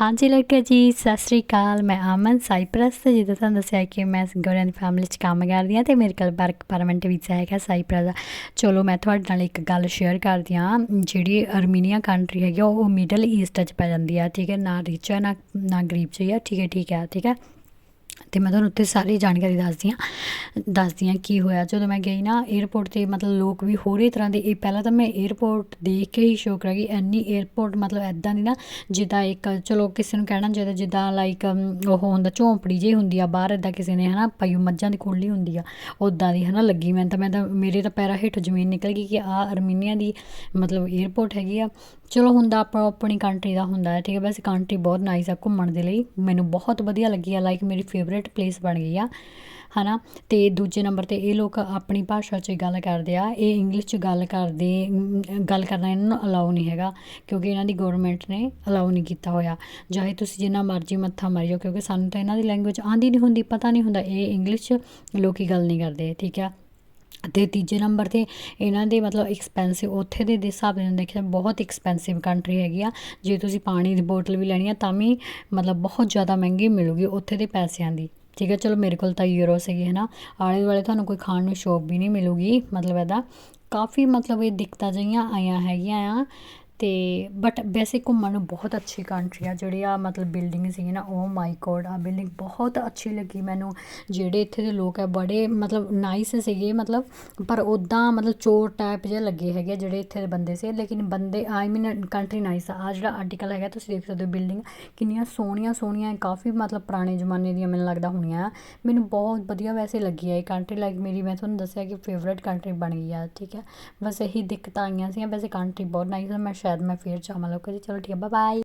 ਹਾਂਜੀ ਲੜਕੇ ਜੀ। ਸਤਿ ਸ੍ਰੀ ਅਕਾਲ। ਮੈਂ ਅਮਨ ਸਾਈਪ੍ਰਸ ਤੇ। ਜਿੱਦਾਂ ਤੁਹਾਨੂੰ ਦੱਸਿਆ ਕਿ ਮੈਂ ਸਿੰਗਾਪੁਰ ਦੀ ਫੈਮਿਲੀ 'ਚ ਕੰਮ ਕਰਦੀ ਹਾਂ ਤੇ ਮੇਰੇ ਕੋਲ ਵਰਕ ਪਰਮਿਟ ਵੀਜ਼ਾ ਹੈਗਾ ਸਾਈਪ੍ਰਸ ਦਾ। ਚਲੋ ਮੈਂ ਤੁਹਾਡੇ ਨਾਲ ਇੱਕ ਗੱਲ ਸ਼ੇਅਰ ਕਰਦੀ ਹਾਂ। ਜਿਹੜੀ ਅਰਮੀਨੀਆ ਕੰਟਰੀ ਹੈਗੀ ਆ, ਉਹ ਮਿਡਲ ਈਸਟ 'ਚ ਪੈ ਜਾਂਦੀ ਆ। ਠੀਕ ਹੈ ਨਾ ਰਿਚ ਹੈ ਨਾ ਨਾ ਗਰੀਬ 'ਚ ਹੀ ਆ। ਠੀਕ ਹੈ ਠੀਕ ਹੈ ਠੀਕ ਹੈ। ਤੇ ਮੈਂ ਤੁਹਾਨੂੰ ਉੱਤੇ ਸਾਰੀ ਜਾਣਕਾਰੀ ਦੱਸਦੀ ਹਾਂ ਦੱਸਦੀ ਹਾਂ ਕੀ ਹੋਇਆ। ਜਦੋਂ ਮੈਂ ਗਈ ਨਾ 에어ਪੋਰਟ ਤੇ ਮਤਲਬ ਲੋਕ ਵੀ ਹੋਰ ਹੀ ਤਰ੍ਹਾਂ ਦੇ, ਇਹ ਪਹਿਲਾਂ ਤਾਂ ਮੈਂ 에어ਪੋਰਟ ਦੇਖ ਕੇ ਹੀ ਸ਼ੌਕ ਰਹਿ ਗਈ। ਐਨੀ 에어ਪੋਰਟ ਮਤਲਬ ਐਦਾਂ ਦੀ ਨਾ, ਜਿੱਦਾਂ ਇੱਕ ਚਲੋ ਕਿਸੇ ਨੂੰ ਕਹਿਣਾ ਚਾਹੀਦਾ, ਜਿੱਦਾਂ ਲਾਈਕ ਉਹ ਹੁੰਦਾ ਝੌਂਪੜੀ ਜਿਹੀ ਹੁੰਦੀ ਆ ਬਾਹਰ ਐਦਾਂ ਕਿਸੇ ਨੇ ਹਨਾ ਉਹ ਮੱਝਾਂ ਦੀ ਕੋਲੀ ਹੁੰਦੀ ਆ ਉਦਾਂ ਦੀ ਹਨਾ ਲੱਗੀ ਮੈਂ ਤਾਂ ਮੈਂ ਤਾਂ ਮੇਰੇ ਤਾਂ ਪੈਰਾਂ ਹੇਠੋਂ ਜ਼ਮੀਨ ਨਿਕਲ ਗਈ ਕਿ ਆ ਅਰਮੀਨੀਆ ਦੀ ਮਤਲਬ 에어ਪੋਰਟ ਹੈਗੀ ਆ। ਚਲੋ ਹੁੰਦਾ ਆਪਣਾ ਆਪਣੀ ਕੰਟਰੀ ਦਾ ਹੁੰਦਾ ਹੈ ਠੀਕ ਹੈ ਬਸ ਕੰਟਰੀ ਬਹੁਤ ਨਾਈਸ ਆ ਘੁੰਮਣ ਦੇ ਲਈ, ਮੈਨੂੰ ਬਹੁਤ ਵਧੀਆ ਲੱਗੀ ਆ ਲਾਈਕ ਮੇਰੀ ਫੇਵਰੇਟ ਪਲੇਸ ਬਣ ਗਈ ਆ ਹੈ ਨਾ ਅਤੇ ਦੂਜੇ ਨੰਬਰ ਤੇ ਇਹ ਲੋਕ ਆਪਣੀ ਭਾਸ਼ਾ 'ਚ ਗੱਲ ਕਰਦੇ ਆ, ਇਹ ਇੰਗਲਿਸ਼ 'ਚ ਗੱਲ ਕਰਦੇ ਗੱਲ ਕਰਨਾ ਇਹਨਾਂ ਨੂੰ ਅਲਾਓ ਨਹੀਂ ਹੈਗਾ, ਕਿਉਂਕਿ ਇਹਨਾਂ ਦੀ ਗੌਰਮੈਂਟ ਨੇ ਅਲਾਓ ਨਹੀਂ ਕੀਤਾ ਹੋਇਆ। ਚਾਹੇ ਤੁਸੀਂ ਜਿੰਨਾ ਮਰਜ਼ੀ ਮੱਥਾ ਮਾਰਿਓ, ਕਿਉਂਕਿ ਸਾਨੂੰ ਤਾਂ ਇਹਨਾਂ ਦੀ ਲੈਂਗੁਏਜ ਆਉਂਦੀ ਨਹੀਂ ਹੁੰਦੀ, ਪਤਾ ਨਹੀਂ ਹੁੰਦਾ, ਇਹ ਇੰਗਲਿਸ਼ 'ਚ ਲੋਕੀ ਗੱਲ ਨਹੀਂ ਕਰਦੇ, ਠੀਕ ਆ? ਅਤੇ ਤੀਜੇ ਨੰਬਰ 'ਤੇ ਇਹਨਾਂ ਦੇ ਮਤਲਬ ਐਕਸਪੈਂਸਿਵ ਉੱਥੇ ਦੇ ਹਿਸਾਬ ਨਾਲ ਦੇਖਿਆ ਬਹੁਤ ਐਕਸਪੈਂਸਿਵ ਕੰਟਰੀ ਹੈਗੀ ਆ। ਜੇ ਤੁਸੀਂ ਪਾਣੀ ਦੀ ਬੋਟਲ ਵੀ ਲੈਣੀ ਆ, ਤਾਂ ਵੀ ਮਤਲਬ ਬਹੁਤ ਜ਼ਿਆਦਾ ਮਹਿੰਗੀ ਮਿਲੂਗੀ ਉੱਥੇ ਦੇ ਪੈਸਿਆਂ ਦੀ। ਠੀਕ ਹੈ ਚਲੋ ਮੇਰੇ ਕੋਲ ਤਾਂ ਯੂਰੋ ਸੀਗੀ ਹੈ ਨਾ ਆਲੇ ਦੁਆਲੇ ਤੁਹਾਨੂੰ ਕੋਈ ਖਾਣ ਨੂੰ ਸ਼ੋਪ ਵੀ ਨਹੀਂ ਮਿਲੂਗੀ, ਮਤਲਬ ਇਹਦਾ। ਕਾਫੀ ਮਤਲਬ ਇਹ ਦਿੱਕਤਾਂ ਜਿਹੀਆਂ ਆਈਆਂ ਹੈਗੀਆਂ ਆ। ਅਤੇ ਬਟ ਵੈਸੇ ਘੁੰਮਣ ਨੂੰ ਬਹੁਤ ਅੱਛੀ ਕੰਟਰੀ ਆ, ਜਿਹੜੀ ਆ ਮਤਲਬ ਬਿਲਡਿੰਗ ਸੀਗੀ ਨਾ ਓ ਮਾਈ ਗੋਡ ਆ ਬਿਲਡਿੰਗ ਬਹੁਤ ਅੱਛੀ ਲੱਗੀ ਮੈਨੂੰ। ਜਿਹੜੇ ਇੱਥੇ ਦੇ ਲੋਕ ਆ, ਬੜੇ ਮਤਲਬ ਨਾਈਸ ਸੀਗੇ, ਮਤਲਬ, ਪਰ ਉੱਦਾਂ ਮਤਲਬ ਚੋਰ ਟਾਈਪ ਜਿਹੇ ਲੱਗੇ ਹੈਗੇ ਆ ਜਿਹੜੇ ਇੱਥੇ ਦੇ ਬੰਦੇ ਸੀ। ਲੇਕਿਨ ਬੰਦੇ ਆਈ ਮੀਨ ਕੰਟਰੀ ਨਾਈਸ ਆ। ਆਹ ਜਿਹੜਾ ਆਰਟੀਕਲ ਹੈਗਾ, ਤੁਸੀਂ ਦੇਖ ਸਕਦੇ ਹੋ ਬਿਲਡਿੰਗ ਕਿੰਨੀਆਂ ਸੋਹਣੀਆਂ ਸੋਹਣੀਆਂ, ਕਾਫੀ ਮਤਲਬ ਪੁਰਾਣੇ ਜ਼ਮਾਨੇ ਦੀਆਂ ਮੈਨੂੰ ਲੱਗਦਾ ਹੋਣੀਆਂ। ਆ। ਮੈਨੂੰ ਬਹੁਤ ਵਧੀਆ ਵੈਸੇ ਲੱਗੀ ਆ ਇਹ ਕੰਟਰੀ ਲਾਈਕ ਮੇਰੀ, ਮੈਂ ਤੁਹਾਨੂੰ ਦੱਸਿਆ ਕਿ ਫੇਵਰੇਟ ਕੰਟਰੀ ਬਣ ਗਈ ਆ, ਠੀਕ ਹੈ। ਬਸ ਇਹੀ ਦਿੱਕਤਾਂ ਆਈਆਂ ਸੀ ਵੈਸੇ ਕੰਟਰੀ ਬਹੁਤ ਨਾਈਸ ਆ, ਮੈਂ ਸ਼ਾਇਦ ਮੈਂ ਫੇਰ ਜਾਵਾਂ ਲੋਕਾਂ ਜੀ ਚਲੋ ਠੀਕ ਹੈ ਬਾਏ ਬਾਏ